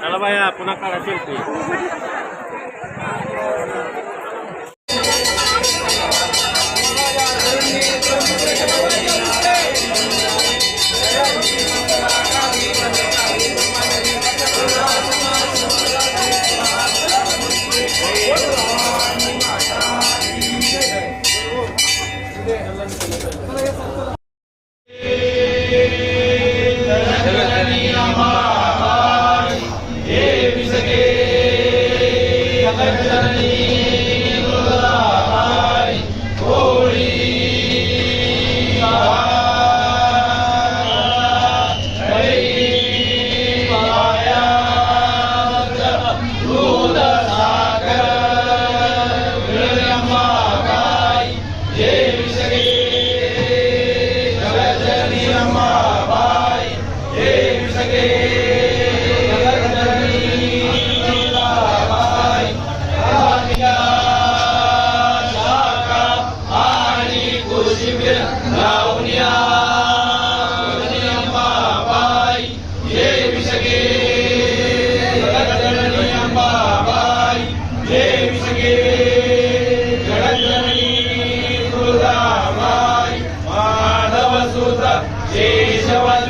चला बाया पुन्हा काढा सेल्फी Hare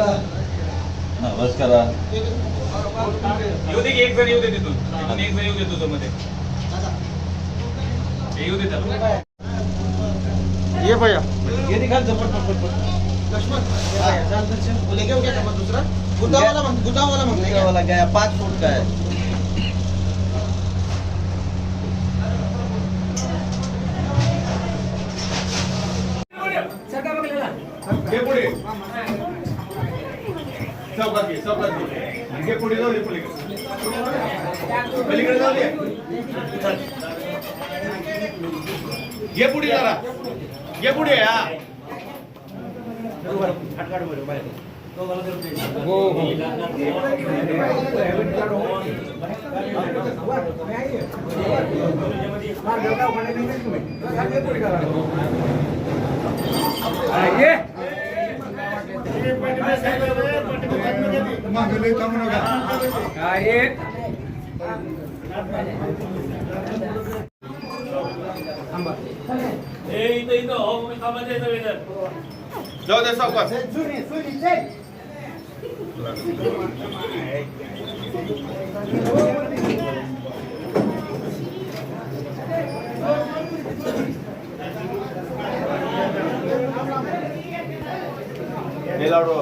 नमस्कार आवाज़ एक जण येऊ दे एक जण येऊ दे तुझ्यामध्ये. ये भैया. ये निकाल झपट पट पट लक्ष्मण ले गया क्या कमा दूसरा. गुदा वाला मंग गुदा वाला मंग गुदा वाला गया पाँच फुट का है सरकार मग लेला चौकात घे चौकात घे घे पुढे जाऊ दे पलीकडे. पलीकडे जाऊ दे घे पुढे जरा. घे पुढे हा इथं इथं हो. मी थांबायचं यायचं वेगळं जाऊ दे सावकाश हे लाडू